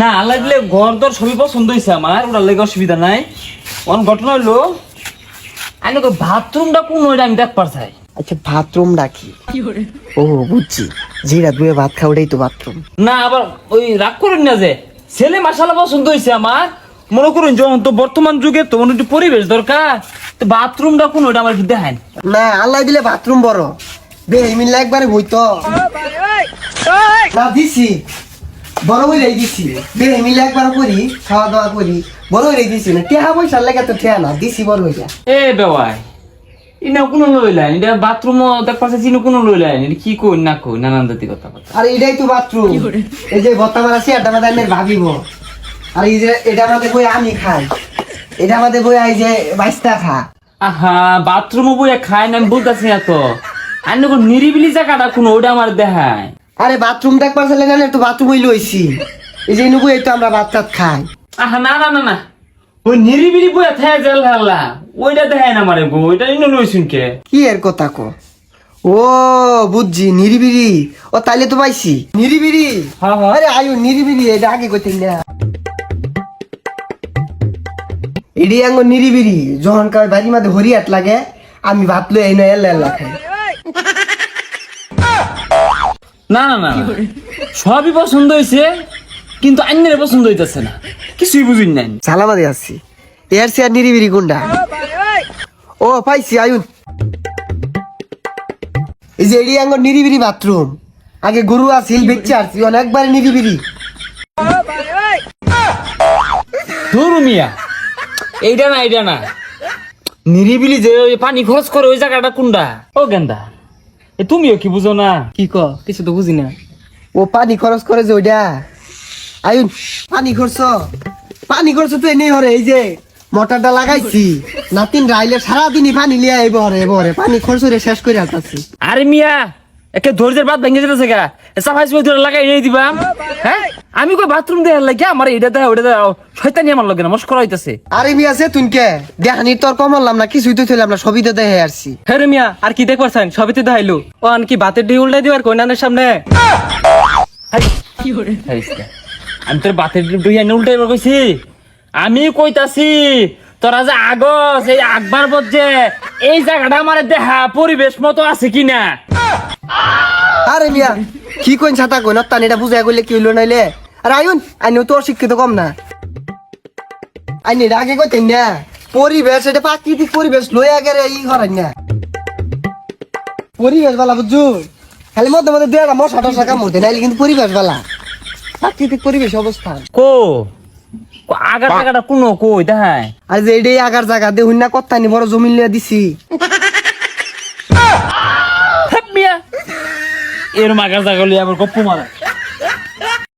না আল্লাহ দিলে ঘর দর সবই পছন্দ হয়েছে আমার ওটার লেগে অসুবিধা নাই। অন ঘটনা হইল আমি বাথরুমটা কোন ওইটা আমি দেখ পারছাই আচ্ছা বাথরুম ডাকি ও বুঝছি। যেটা দুয়ে ভাত খাও ওটাই তো বাথরুম। না আবার ওই রাগ করেন না যে ছেলে মাসালা পছন্দ হয়েছে আমার। মনে করুন যখন তো বর্তমান যুগে তো একটু পরিবেশ দরকার তো বাথরুমটা কোন ওইটা আমার দেখান। না আল্লাহ দিলে বাথরুম বড়। বে মিললে একবারে বইতো না দিছি। বড় বই রেই দিছি। বে মিলে একবার করি খাওয়া দাওয়া করি। বড় রেই দিছি না। টেহা পয়সার লেগে তো ঠেয়া না দিছি বড় হইয়া এ বেওয়াই ইনা কোনো লইলেন এটা বাথরুম দেখ পাশে চিনো কোনো লইলেন এটা কি কই না কই নানান জাতি কথা কথা আর এটাই তো বাথরুম। এই যে ভত্তা মারা চেয়ারটা মাথায় আমি ভাবিব। আর এই যে এটা আমাদের বই আমি খাই। এটা আমাদের বই এই যে বাইশটা খা। আহা বাথরুমও বইয়া খায় না আমি বলতেছি এত আর কোন নিরিবিলি জায়গাটা কোনো ওটা আমার দেখায়। আরে বাথরুম দেখবার ছেলে না তো বাথরুম হইল হইছি এই যে নুবু এই তো আমরা ভাত টাত খাই। আহা না না না না। ওই নিরিবিলি বইয়া থাকে জেল হাল্লা। ওইটা দেখায় না মারে গো ওইটা ইনো লইছুন কে? কি এর কথা কো? ও বুঝছি নিরিবিরি ও তাইলে তো পাইছি। নিরিবিরি হ্যাঁ, হ্যাঁ। আরে আয়ু নিরিবিরি এটা আগে কইতে না। এডি আঙ্গ নিরিবিরি যখন কার বাড়ির মধ্যে হরিয়াট লাগে আমি ভাত লই এই না এল্লা এল্লা খাই। না না না। সবই পছন্দ হয়েছে কিন্তু আন্যের পছন্দ হইতেছে না। কিছুই বুঝুন নাই। সালামাদি আসছি এর সে আর নিরিবিরি গুন্ডা। ও পাইছি আয়ুন। এই যে এডি আঙ্গ নিরিবিরি বাথরুম। আগে গরু আছিল বেচে আসছি অনেকবার নিরিবিরি। ধরু মিয়া। এইটা না এইটা না। নিরিবিলি যে পানি খরচ করে ওই জায়গাটা কোনটা ও গেন্দা। এ তুমিও কি বুঝো না? কি ক? কিছু তো বুঝি না। ও পানি খরচ করে যে ওইটা আয়ুন পানি খরচ। পানি খরচ তো এনেই হরে এই যে মোটরটা লাগাইছি। নাতিন রাইলে সারাদিনই পানি লিয়া এবো হরে। বরে পানি খরচ রে শেষ করে আসছি আরে মিয়া একে ধৈর্যের বাদ ভেঙে যেতেছে গা। সুফাই ধরে লাগাই দিবাম। হ্যাঁ? আমি কই বাথরুম দেখার লাগে? আমার এটা দেখা ওটা দেখা শয়তানি আমার লগে না মস্করা হইতাছে। আরে মিয়া সে তুনকে? দেহানি তোর কমালাম না কিছুই তো থইলাম না সবই তো দেখে আসছি হ্যাঁ মিয়া আর কি দেখ পারছেন সবই তো দেখাইলো। ও আন কি বাতের ডি উল্টাই দিবার কইনানের সামনে। আমি তোর বাতের ডুইয়া উল্টাই এবার কইছি। আমি কইতাছি তোরা যে আগস এই আকবার বলছে এই জায়গাটা আমার দেখা পরিবেশ মতো আছে কিনা আরে মিয়া কি কইন ছাতা কইন? তান এটা বুঝাই কইলে কি হইল নাইলে? আরে আয়ুন আইন তো শিক্ষিত কম না। আইন এটা আগে কইতেন না। পরিবেশ এটা প্রাকৃতিক পরিবেশ লই আগে রে ই করেন না। পরিবেশ বালা বুঝছ? খালি মধ্যে মধ্যে দুই একটা মশা টশা কামড়তে নাইলে কিন্তু পরিবেশ বালা প্রাকৃতিক পরিবেশ অবস্থান কো? আগার জায়গাটা কোনো কই দেখায় আর যে এটাই আগার জায়গা দেখুন না কত্তা নি বড় জমিন লিয়া দিছি। এর মাগার জায়গা লিয়ে আবার গপ্পু মারা।